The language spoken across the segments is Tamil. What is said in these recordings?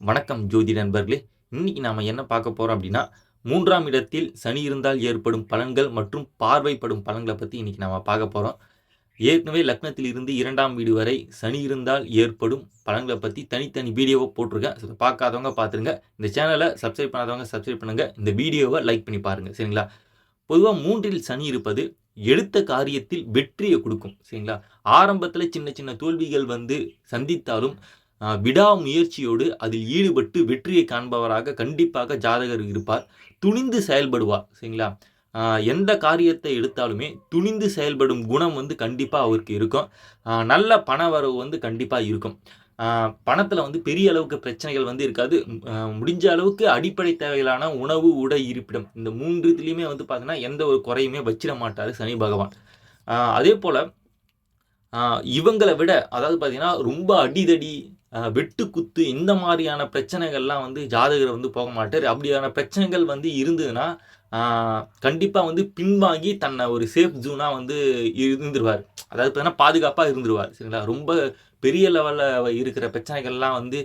வணக்கம் ஜோதி நண்பர்களே. இன்னைக்கு நாம் என்ன பார்க்க போகிறோம் அப்படின்னா மூன்றாம் இடத்தில் சனி இருந்தால் ஏற்படும் பலன்கள் மற்றும் பார்வைப்படும் பலன்களை பற்றி இன்னைக்கு நாம் பார்க்க போகிறோம் ஏற்கனவே லக்னத்தில் இருந்து இரண்டாம் வீடு வரை சனி இருந்தால் ஏற்படும் பலன்களை பற்றி தனித்தனி வீடியோவை போட்டிருக்கேன். ஸோ பார்க்காதவங்க பார்த்துருங்க. இந்த சேனலை சப்ஸ்கிரைப் பண்ணாதவங்க சப்ஸ்கிரைப் பண்ணுங்கள் இந்த வீடியோவை லைக் பண்ணி பாருங்கள் சரிங்களா? பொதுவாக மூன்றில் சனி இருப்பது எடுத்த காரியத்தில் வெற்றியை கொடுக்கும். சரிங்களா? ஆரம்பத்தில் சின்ன சின்ன தோல்விகள் வந்து சந்தித்தாலும் விடாமுயற்சியோடு அதில் ஈடுபட்டு வெற்றியை காண்பவராக கண்டிப்பாக ஜாதகர் இருப்பார். துணிந்து செயல்படுவார் சரிங்களா? எந்த காரியத்தை எடுத்தாலுமே துணிந்து செயல்படும் குணம் வந்து கண்டிப்பாக அவருக்கு இருக்கும். நல்ல பண வரவு வந்து கண்டிப்பாக இருக்கும். பணத்தில் வந்து பெரிய அளவுக்கு பிரச்சனைகள் வந்து இருக்காது. முடிஞ்ச அளவுக்கு அடிப்படை தேவைகளான உணவு உடை இருப்பிடம். இந்த மூன்று இதுலேயுமே வந்து பார்த்தீங்கன்னா எந்த ஒரு குறையுமே வச்சிட மாட்டார் சனி பகவான். அதே போல் இவங்களை விட அதாவது பார்த்திங்கன்னா ரொம்ப அடிதடி வெட்டு குத்து இந்த மாதிரியான பிரச்சனைகள்லாம் வந்து ஜாதகர் வந்து போக மாட்டார். அப்படியான பிரச்சனைகள் வந்து இருந்ததுன்னா கண்டிப்பாக வந்து பின்வாங்கி தன்னை ஒரு சேஃப் ஜூனாக வந்து இருந்துருவார். அதாவது பார்த்தீங்கன்னா பாதுகாப்பாக இருந்துருவார். சரிங்களா? ரொம்ப பெரிய லெவலில் இருக்கிற பிரச்சனைகள்லாம் வந்து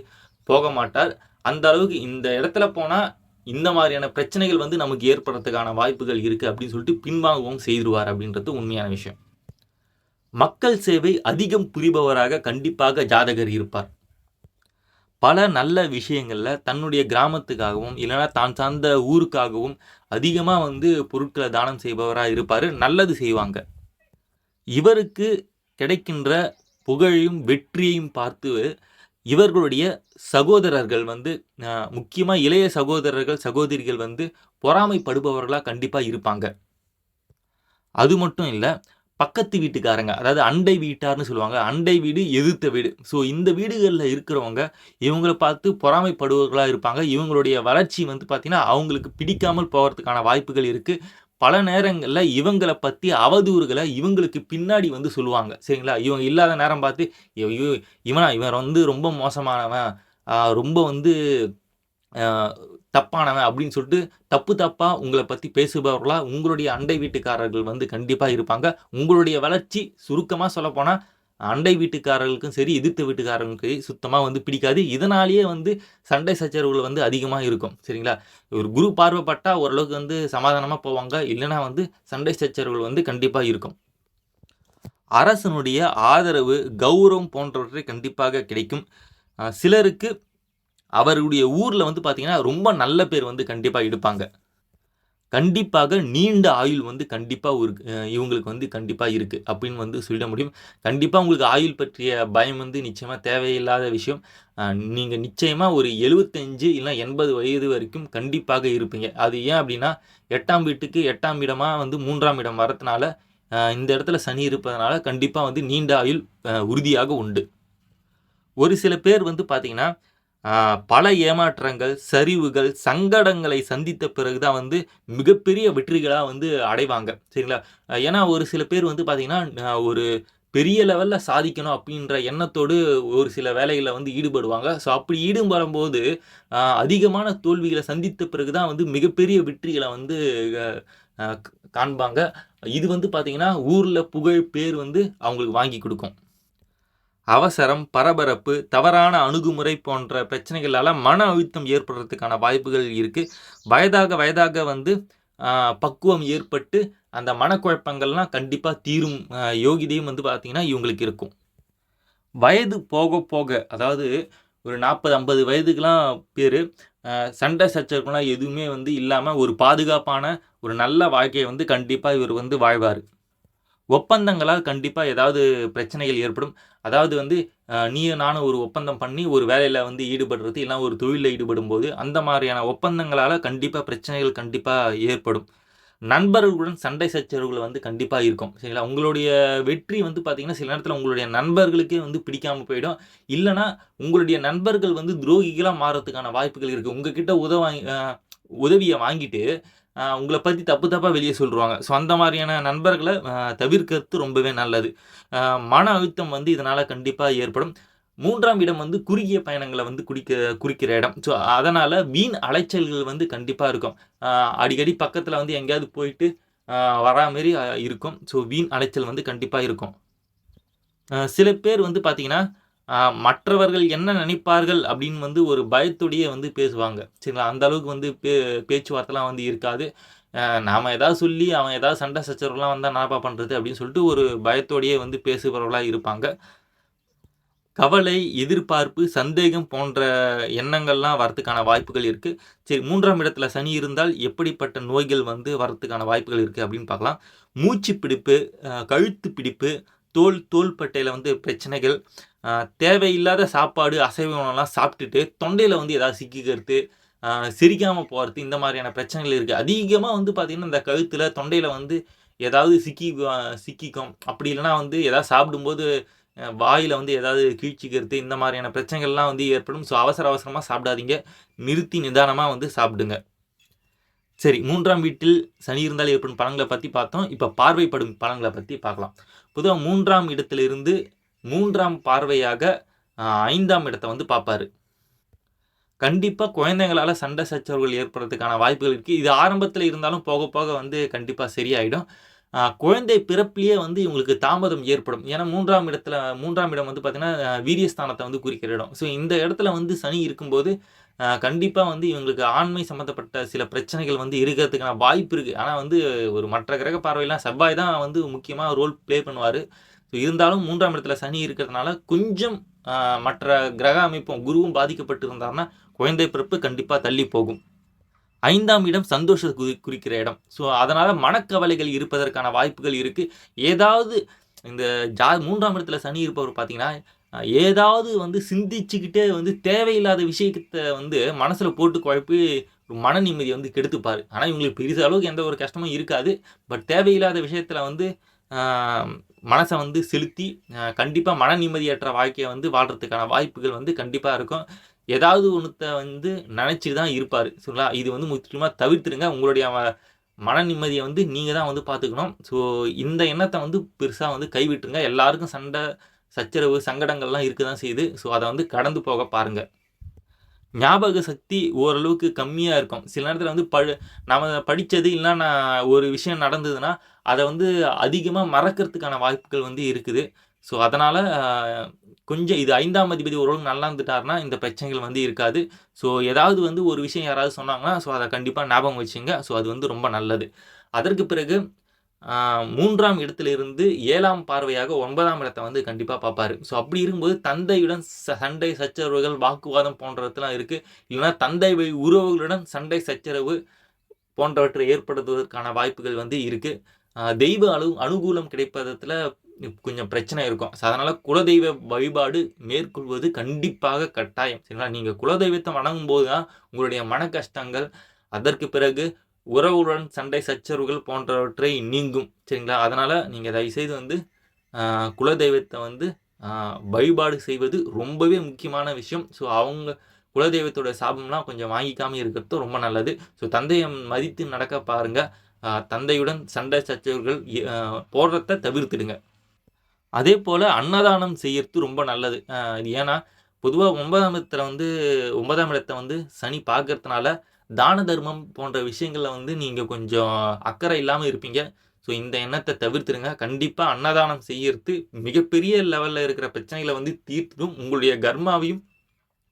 போக மாட்டார். அந்த அளவுக்கு இந்த இடத்துல போனால் இந்த மாதிரியான பிரச்சனைகள் வந்து நமக்கு ஏற்படுறதுக்கான வாய்ப்புகள் இருக்குது அப்படின்னு சொல்லிட்டு பின்வாங்கவும் செய்திருவார் அப்படின்றது உண்மையான விஷயம். மக்கள் சேவை அதிகம் புரிபவராக கண்டிப்பாக ஜாதகர் இருப்பார். பல நல்ல விஷயங்களில் தன்னுடைய கிராமத்துக்காகவும் இல்லைன்னா தான் சார்ந்த ஊருக்காகவும் அதிகமாக வந்து பொருட்களை தானம் செய்பவராக இருப்பார். நல்லது செய்வாங்க. இவருக்கு கிடைக்கின்ற புகழையும் வெற்றியையும் பார்த்து இவர்களுடைய சகோதரர்கள் வந்து முக்கியமாக இளைய சகோதரர்கள் சகோதரிகள் வந்து பொறாமைப்படுபவர்களாக கண்டிப்பாக இருப்பாங்க. அது மட்டும் இல்லை பக்கத்து வீட்டுக்காரங்க அதாவது அண்டை வீட்டார்னு சொல்லுவாங்க அண்டை வீடு எதிர்த்த வீடு. ஸோ இந்த வீடுகளில் இருக்கிறவங்க இவங்களை பார்த்து பொறாமைப்படுபவர்களாக இருப்பாங்க. இவங்களுடைய வளர்ச்சி வந்து பார்த்திங்கன்னா அவங்களுக்கு பிடிக்காமல் போகிறதுக்கான வாய்ப்புகள் இருக்குது பல நேரங்களில் இவங்களை பற்றி அவதூறுகளை இவங்களுக்கு பின்னாடி வந்து சொல்லுவாங்க. சரிங்களா? இவங்க இல்லாத நேரம் பார்த்து இவனா இவன் வந்து ரொம்ப மோசமானவன். ரொம்ப வந்து தப்பானவன் அப்படின்னு சொல்லிட்டு தப்பு தப்பாக உங்களை பற்றி பேசுபவர்களாக உங்களுடைய அண்டை வீட்டுக்காரர்கள் வந்து கண்டிப்பாக இருப்பாங்க. உங்களுடைய வளர்ச்சி சுருக்கமாக சொல்லப்போனால் அண்டை வீட்டுக்காரர்களுக்கும் சரி எதிர்த்த வீட்டுக்காரர்களுக்கும் சரி சுத்தமாக வந்து பிடிக்காது. இதனாலேயே வந்து சண்டை சச்சரவுகள் வந்து அதிகமாக இருக்கும். சரிங்களா? ஒரு குரு பார்வைப்பட்டால் ஓரளவுக்கு வந்து சமாதானமாக போவாங்க. இல்லைன்னா வந்து சண்டை சச்சரவுகள் வந்து கண்டிப்பாக இருக்கும். அரசனுடைய ஆதரவு கௌரவம் போன்றவற்றை கண்டிப்பாக கிடைக்கும். சிலருக்கு அவருடைய ஊரில் வந்து பார்த்தீங்கன்னா ரொம்ப நல்ல பேர் வந்து கண்டிப்பாக எடுப்பாங்க கண்டிப்பாக நீண்ட ஆயுள் வந்து கண்டிப்பாக ஒரு இவங்களுக்கு வந்து கண்டிப்பாக இருக்குது அப்படின்னு வந்து சொல்லிட முடியும். கண்டிப்பாக உங்களுக்கு ஆயுள் பற்றிய பயம் வந்து நிச்சயமாக தேவையில்லாத விஷயம். நீங்கள் நிச்சயமாக ஒரு எழுபத்தஞ்சு இல்லை எண்பது வயது வரைக்கும் கண்டிப்பாக இருப்பீங்க. அது ஏன் அப்படின்னா எட்டாம் வீட்டுக்கு எட்டாம் இடமாக வந்து மூன்றாம் இடம் வரதுனால இந்த இடத்துல சனி இருப்பதனால கண்டிப்பாக வந்து நீண்ட ஆயுள் உறுதியாக உண்டு. ஒரு சில பேர் வந்து பார்த்திங்கன்னா பல ஏமாற்றங்கள் சரிவுகள் சங்கடங்களை சந்தித்த பிறகு தான் வந்து மிகப்பெரிய வெற்றிகளாக வந்து அடைவாங்க. சரிங்களா? ஏன்னா ஒரு சில பேர் வந்து பார்த்திங்கன்னா ஒரு பெரிய லெவலில் சாதிக்கணும் அப்படின்ற எண்ணத்தோடு ஒரு சில வேலைகளில் வந்து ஈடுபடுவாங்க. ஸோ அப்படி ஈடுபடும்போது அதிகமான தோல்விகளை சந்தித்த பிறகு தான் வந்து மிகப்பெரிய வெற்றிகளை வந்து காண்பாங்க. இது வந்து பார்த்திங்கன்னா ஊரில் புகழ் பேர் வந்து அவங்களுக்கு வாங்கி கொடுக்கும். அவசரம் பரபரப்பு தவறான அணுகுமுறை போன்ற பிரச்சனைகளால் மன அழுத்தம் ஏற்படுறதுக்கான வாய்ப்புகள் இருக்குது வயதாக வயதாக வந்து பக்குவம் ஏற்பட்டு அந்த மனக்குழப்பங்கள்லாம் கண்டிப்பாக தீரும். யோகிதையும் வந்து பார்த்திங்கன்னா இவங்களுக்கு இருக்கும். வயது போக போக அதாவது ஒரு நாற்பது ஐம்பது வயதுக்கெலாம் பேர் சண்டை சச்சரவுலாம் எதுவுமே வந்து இல்லாமல் ஒரு பாதுகாப்பான ஒரு நல்ல வாழ்க்கையை வந்து கண்டிப்பாக இவர் வந்து வாழ்வார். ஒப்பந்தங்களால் கண்டிப்பாக ஏதாவது பிரச்சனைகள் ஏற்படும். அதாவது வந்து அஹ், நீயும் நானும் ஒரு ஒப்பந்தம் பண்ணி ஒரு வேலையில் வந்து ஈடுபடுறது இல்லை ஒரு தொழிலில் ஈடுபடும் போது அந்த மாதிரியான ஒப்பந்தங்களால் கண்டிப்பாக பிரச்சனைகள் கண்டிப்பாக ஏற்படும். நண்பர்களுடன் சண்டை சச்சரவுகள் வந்து கண்டிப்பாக இருக்கும். சரிங்களா? உங்களுடைய வெற்றி வந்து பார்த்தீங்கன்னா சில நேரத்தில் உங்களுடைய நண்பர்களுக்கே வந்து பிடிக்காமல் போயிடும். இல்லைன்னா உங்களுடைய நண்பர்கள் வந்து துரோகிகளாக மாறதுக்கான வாய்ப்புகள் இருக்குது உங்ககிட்ட உதவி உதவியை வாங்கிட்டு உங்களை பற்றி தப்பு தப்பாக வெளியே சொல்லுவாங்க ஸோ அந்த மாதிரியான நண்பர்களை தவிர்க்கிறது ரொம்பவே நல்லது. மன அழுத்தம் வந்து இதனால் கண்டிப்பாக ஏற்படும். மூன்றாம் இடம் வந்து குறுகிய பயணங்களை வந்து குறிக்க குறிக்கிற இடம். ஸோ அதனால் வீண் அலைச்சல்கள் வந்து கண்டிப்பாக இருக்கும். அடிக்கடி பக்கத்தில் வந்து எங்கேயாவது போயிட்டு வரா மாரி இருக்கும். ஸோ வீண் அலைச்சல் வந்து கண்டிப்பாக இருக்கும். சில பேர் வந்து பார்த்திங்கன்னா மற்றவர்கள் என்ன நினைப்பார்கள் அப்படின்னு வந்து ஒரு பயத்தோடையே வந்து பேசுவாங்க. சரிங்களா? அந்த அளவுக்கு வந்து பே பேச்சுவார்த்தைலாம் வந்து இருக்காது. நாம் எதாவது சொல்லி அவன் ஏதாவது சண்டை சச்சரவுலாம் வந்தால் நாப்பா பண்ணுறது அப்படின்னு சொல்லிட்டு ஒரு பயத்தோடையே வந்து பேசுபவர்களாக இருப்பாங்க. கவலை எதிர்பார்ப்பு சந்தேகம் போன்ற எண்ணங்கள்லாம் வரத்துக்கான வாய்ப்புகள் இருக்குது சரி மூன்றாம் இடத்துல சனி இருந்தால் எப்படிப்பட்ட நோய்கள் வந்து வரத்துக்கான வாய்ப்புகள் இருக்குது அப்படின்னு பார்க்கலாம். மூச்சு பிடிப்பு கழுத்து பிடிப்பு தோல் தோள்பட்டையில் வந்து பிரச்சனைகள் தேவையில்லாத சாப்பாடு அசைவ உணவுலாம் சாப்பிட்டுட்டு தொண்டையில் வந்து ஏதாவது சிக்கிக்கிறது சிரிக்காமல் போகிறது இந்த மாதிரியான பிரச்சனைகள் இருக்குது அதிகமாக வந்து பார்த்திங்கன்னா இந்த கழுத்தில் தொண்டையில் வந்து ஏதாவது சிக்கி சிக்கிக்கும். அப்படி இல்லைனா வந்து எதாவது சாப்பிடும்போது வாயில் வந்து ஏதாவது கீழ்ச்சிக்கிறது இந்த மாதிரியான பிரச்சனைகள்லாம் வந்து ஏற்படும். ஸோ அவசர அவசரமாக சாப்பிடாதீங்க. நிறுத்தி நிதானமாக வந்து சாப்பிடுங்க. சரி மூன்றாம் வீட்டில் சனி இருந்தால் ஏற்படும் பலன்களை பற்றி பார்த்தோம். இப்போ பார்வைப்படும் பலன்களை பற்றி பார்க்கலாம். பொதுவாக மூன்றாம் இடத்திலிருந்து மூன்றாம் பார்வையாக ஐந்தாம் இடத்தை வந்து பார்ப்பாரு. கண்டிப்பாக குழந்தைங்களால் சண்டை சச்சரவுகள் ஏற்படுறதுக்கான வாய்ப்புகள் இருக்குது இது ஆரம்பத்தில் இருந்தாலும் போக போக வந்து கண்டிப்பாக சரியாயிடும். குழந்தை பிறப்பிலேயே வந்து இவங்களுக்கு தாமதம் ஏற்படும். ஏன்னா மூன்றாம் இடத்துல மூன்றாம் இடம் வந்து பார்த்திங்கன்னா வீரியஸ்தானத்தை வந்து குறிக்கிற இடம். ஸோ இந்த இடத்துல வந்து சனி இருக்கும்போது கண்டிப்பாக வந்து இவங்களுக்கு ஆண்மை சம்மந்தப்பட்ட சில பிரச்சனைகள் வந்து இருக்கிறதுக்கான வாய்ப்பு இருக்குது ஆனால் வந்து ஒரு மற்ற கிரக பார்வையெல்லாம் செவ்வாய் தான் வந்து முக்கியமாக ரோல் ப்ளே பண்ணுவார். ஸோ இருந்தாலும் மூன்றாம் இடத்துல சனி இருக்கிறதுனால கொஞ்சம் மற்ற கிரக அமைப்பும் குருவும் பாதிக்கப்பட்டு இருந்தாருன்னா குழந்தை பிறப்பு கண்டிப்பாக தள்ளி போகும். ஐந்தாம் இடம் சந்தோஷ குறிக்கிற இடம். ஸோ அதனால் மனக்கவலைகள் இருப்பதற்கான வாய்ப்புகள் இருக்குது ஏதாவது இந்த ஜா மூன்றாம் இடத்துல சனி இருப்பவர் பார்த்தீங்கன்னா ஏதாவது வந்து சிந்திச்சுக்கிட்டே வந்து தேவையில்லாத விஷயத்தை வந்து மனசில் போட்டு குழப்பி மன நிம்மதியை வந்து கெடுத்துப்பார். ஆனால் இவங்களுக்கு பெரிய அளவுக்கு எந்த ஒரு கஷ்டமும் இருக்காது. பட் தேவையில்லாத விஷயத்தில் வந்து மனசை வந்து செலுத்தி கண்டிப்பாக மன நிம்மதியற்ற வாழ்க்கையை வந்து வாழ்கிறதுக்கான வாய்ப்புகள் வந்து கண்டிப்பாக இருக்கும். ஏதாவது ஒன்றத்தை வந்து நினச்சி தான் இருப்பார். சரிங்களா? இது வந்து முக்கியமாக தவிர்த்துருங்க. உங்களுடைய மன நிம்மதியை வந்து நீங்கள் தான் வந்து பார்த்துக்கணும் ஸோ இந்த எண்ணத்தை வந்து பெருசாக வந்து கைவிட்டுருங்க. எல்லாருக்கும் சண்டை சச்சரவு சங்கடங்கள்லாம் இருக்க தான் செய்யுது. ஸோ அதை வந்து கடந்து போக பாருங்கள் ஞாபக சக்தி ஓரளவுக்கு கம்மியாக இருக்கும். சில நேரத்தில் வந்து பழு நம்ம படித்தது இல்லைன்னா ஒரு விஷயம் நடந்ததுன்னா அதை வந்து அதிகமாக மறக்கிறதுக்கான வாய்ப்புகள் வந்து இருக்குது. ஸோ அதனால் கொஞ்சம் இது ஐந்தாம் அதிபதி ஓரளவுக்கு நல்லா இருந்துட்டாருன்னா இந்த பிரச்சனைகள் வந்து இருக்காது. ஸோ ஏதாவது வந்து ஒரு விஷயம் யாராவது சொன்னாங்கன்னா ஸோ அதை கண்டிப்பாக ஞாபகம் வச்சுங்க. ஸோ அது வந்து ரொம்ப நல்லது. அதற்கு பிறகு மூன்றாம் இடத்திலிருந்து ஏழாம் பார்வையாக ஒன்பதாம் இடத்தை வந்து கண்டிப்பாக பார்ப்பாரு. ஸோ அப்படி இருக்கும்போது தந்தையுடன் சண்டை சச்சரவுகள் வாக்குவாதம் போன்றதெல்லாம் இருக்குது இல்லைனா தந்தை உறவுகளுடன் சண்டை சச்சரவு போன்றவற்றை ஏற்படுத்துவதற்கான வாய்ப்புகள் வந்து இருக்குது தெய்வ அணு அனுகூலம் கிடைப்பதத்தில் கொஞ்சம் பிரச்சனை இருக்கும். ஸோ அதனால் குலதெய்வ வழிபாடு மேற்கொள்வது கண்டிப்பாக கட்டாயம். சரிங்களா? நீங்கள் குலதெய்வத்தை வணங்கும் போது தான் உங்களுடைய மன கஷ்டங்கள் அதற்கு பிறகு உறவுடன் சண்டை சச்சரவுகள் போன்றவற்றை நீங்கும். சரிங்களா? அதனால் நீங்கள் தயவுசெய்து வந்து குலதெய்வத்தை வந்து வழிபாடு செய்வது ரொம்பவே முக்கியமான விஷயம். ஸோ அவங்க குலதெய்வத்தோட சாபம்லாம் கொஞ்சம் வாங்கிக்காமல் இருக்கிறது ரொம்ப நல்லது. ஸோ தந்தையை மதித்து நடக்க பாருங்கள் தந்தையுடன் சண்டை சச்சரவுகள் போடுறத தவிர்த்துடுங்க. அதே போல் அன்னதானம் செய்யறது ரொம்ப நல்லது. இது ஏன்னா பொதுவாக ஒன்பதாம் இடத்துல வந்து ஒன்பதாம் இடத்தை வந்து சனி பார்க்கறதுனால தான தர்மம் போன்ற விஷயங்களில் வந்து நீங்கள் கொஞ்சம் அக்கறை இல்லாமல் இருப்பீங்க. ஸோ இந்த எண்ணத்தை தவிர்த்துருங்க. கண்டிப்பாக அன்னதானம் செய்யறது மிகப்பெரிய லெவலில் இருக்கிற பிரச்சனைகளை வந்து தீர்த்துடும். உங்களுடைய கர்மாவையும்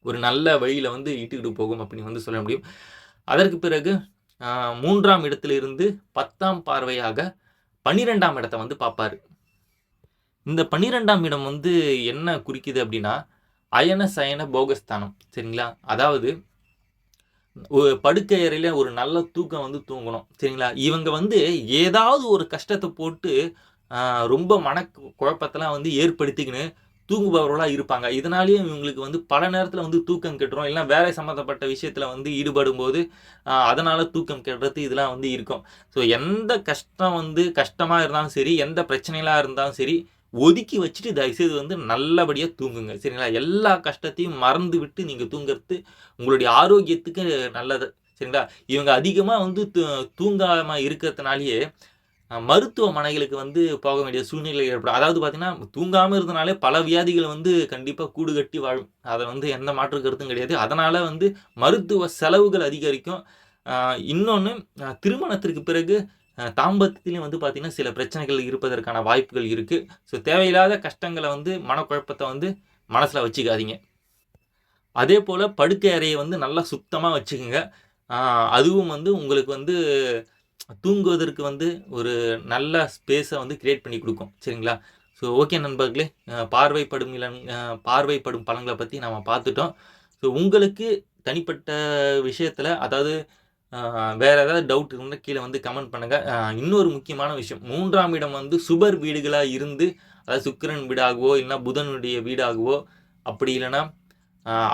ஒரு நல்ல வழியில் வந்து இட்டுக்கிட்டு போகும் அப்படின்னு வந்து சொல்ல முடியும். அதற்கு பிறகு மூன்றாம் இடத்திலிருந்து பத்தாம் பார்வையாக பன்னிரெண்டாம் இடத்தை வந்து பார்ப்பாரு. இந்த பன்னிரெண்டாம் இடம் வந்து என்ன குறிக்குது அப்படின்னா அயன சயன போகஸ்தானம். சரிங்களா? அதாவது படுக்கை படுக்கையறையில் ஒரு நல்ல தூக்கம் வந்து தூங்கணும். சரிங்களா? இவங்க வந்து ஏதாவது ஒரு கஷ்டத்தை போட்டு ரொம்ப மன குழப்பத்தெல்லாம் வந்து ஏற்படுத்திக்கின்னு தூங்குபவர்களாக இருப்பாங்க. இதனாலேயே இவங்களுக்கு வந்து பல நேரத்தில் வந்து தூக்கம் கெட்டுரும். இல்லை வேலை சம்மந்தப்பட்ட விஷயத்தில் வந்து ஈடுபடும் போது அதனால் தூக்கம் கெடுறது இதெல்லாம் வந்து இருக்கும். ஸோ எந்த கஷ்டம் வந்து கஷ்டமாக இருந்தாலும் சரி எந்த பிரச்சனைகளாக இருந்தாலும் சரி ஒதுக்கி வச்சுட்டு தயவுசெய்து வந்து நல்லபடியாக தூங்குங்க. சரிங்களா? எல்லா கஷ்டத்தையும் மறந்து விட்டு நீங்கள் தூங்குறது உங்களுடைய ஆரோக்கியத்துக்கு நல்லது. சரிங்களா? இவங்க அதிகமாக வந்து தூங்காமல் இருக்கிறதுனாலேயே மருத்துவமனைகளுக்கு வந்து போக வேண்டிய சூழ்நிலை ஏற்படும். அதாவது பார்த்திங்கன்னா தூங்காமல் இருந்தனாலே பல வியாதிகள் வந்து கண்டிப்பாக கூடு கட்டி வாழும். அதை வந்து எந்த மாற்று கருத்தும் கிடையாது. அதனால் வந்து மருத்துவ செலவுகள் அதிகரிக்கும். இன்னொன்று திருமணத்திற்கு பிறகு தாம்பத்திலையும் வந்து பார்த்திங்கன்னா சில பிரச்சனைகள் இருப்பதற்கான வாய்ப்புகள் இருக்குது ஸோ தேவையில்லாத கஷ்டங்களை வந்து மனக்குழப்பத்தை வந்து மனசில் வச்சுக்காதீங்க. அதே போல் படுக்கை அறையை வந்து நல்லா சுத்தமாக வச்சுக்கோங்க. அதுவும் வந்து உங்களுக்கு வந்து தூங்குவதற்கு வந்து ஒரு நல்ல ஸ்பேஸை வந்து கிரியேட் பண்ணி கொடுக்கும். சரிங்களா? ஸோ ஓகே நண்பர்களே பார்வைப்படும் இளம் பார்வைப்படும் பழங்களை பற்றி நாம் பார்த்துட்டோம். ஸோ உங்களுக்கு தனிப்பட்ட விஷயத்தில் அதாவது வேற ஏதாவது டவுட் இருந்தால் கீழே வந்து கமெண்ட் பண்ணுங்கள் இன்னொரு முக்கியமான விஷயம். மூன்றாம் இடம் வந்து சுபர் வீடுகளாக இருந்து அதாவது சுக்கிரன் வீடாகவோ இல்லைன்னா புதனுடைய வீடாகவோ அப்படி இல்லைன்னா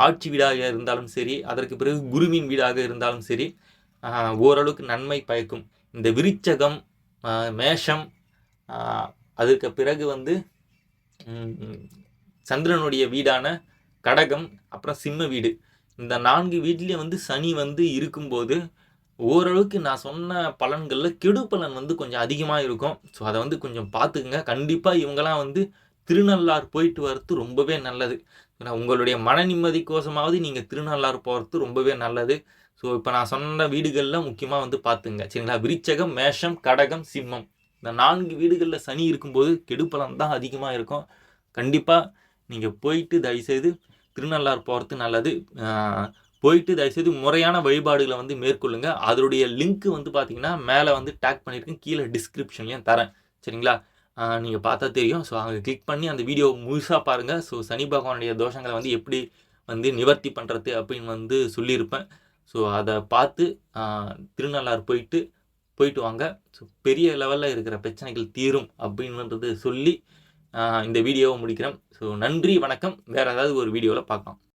ஆட்சி வீடாக இருந்தாலும் சரி அதற்கு பிறகு குருவின் வீடாக இருந்தாலும் சரி ஓரளவுக்கு நன்மை பயக்கும். இந்த விருச்சகம் மேஷம் அதற்கு அதுக்கு பிறகு வந்து சந்திரனுடைய வீடான கடகம் அப்புறம் சிம்ம வீடு. இந்த நான்கு வீட்லேயும் வந்து சனி வந்து இருக்கும்போது ஓரளவுக்கு நான் சொன்ன பலன்களில் கெடு பலன் வந்து கொஞ்சம் அதிகமாக இருக்கும். ஸோ அதை வந்து கொஞ்சம் பார்த்துக்குங்க. கண்டிப்பாக இவங்கெல்லாம் வந்து திருநள்ளார் போயிட்டு வர்றது ரொம்பவே நல்லது. ஏன்னா உங்களுடைய மன நிம்மதிக்கோசமாவது நீங்கள் திருநள்ளார் போகிறது ரொம்பவே நல்லது. ஸோ இப்போ நான் சொன்ன வீடுகளில் முக்கியமாக வந்து பார்த்துங்க சரிங்களா? விருச்சகம் மேஷம் கடகம் சிம்மம். இந்த நான்கு வீடுகளில் சனி இருக்கும்போது கெடுப்பலன் தான் அதிகமாக இருக்கும். கண்டிப்பாக நீங்கள் போயிட்டு தயவுசெய்து திருநள்ளார் போகிறது நல்லது. போயிட்டு தயவுசெய்து முறையான வழிபாடுகளை வந்து மேற்கொள்ளுங்க. அதனுடைய லிங்க் வந்து பார்த்தீங்கன்னா மேலே வந்து டேக் பண்ணியிருக்கேன். கீழே டிஸ்கிரிப்ஷன்லையும் தரேன். சரிங்களா? நீங்கள் பார்த்தா தெரியும். ஸோ அங்கே கிளிக் பண்ணி அந்த வீடியோ முழுசாக பாருங்கள் ஸோ சனி பகவானுடைய தோஷங்களை வந்து எப்படி வந்து நிவர்த்தி பண்ணுறது அப்படின்னு வந்து சொல்லியிருப்பேன். ஸோ அதை பார்த்து திருநள்ளார் போயிட்டு போயிட்டு வாங்க. ஸோ பெரிய லெவலில் இருக்கிற பிரச்சனைகள் தீரும் அப்படின்றது சொல்லி இந்த வீடியோவை முடிக்கிறேன். ஸோ நன்றி வணக்கம். வேறு ஏதாவது ஒரு வீடியோவில் பார்க்கலாம்.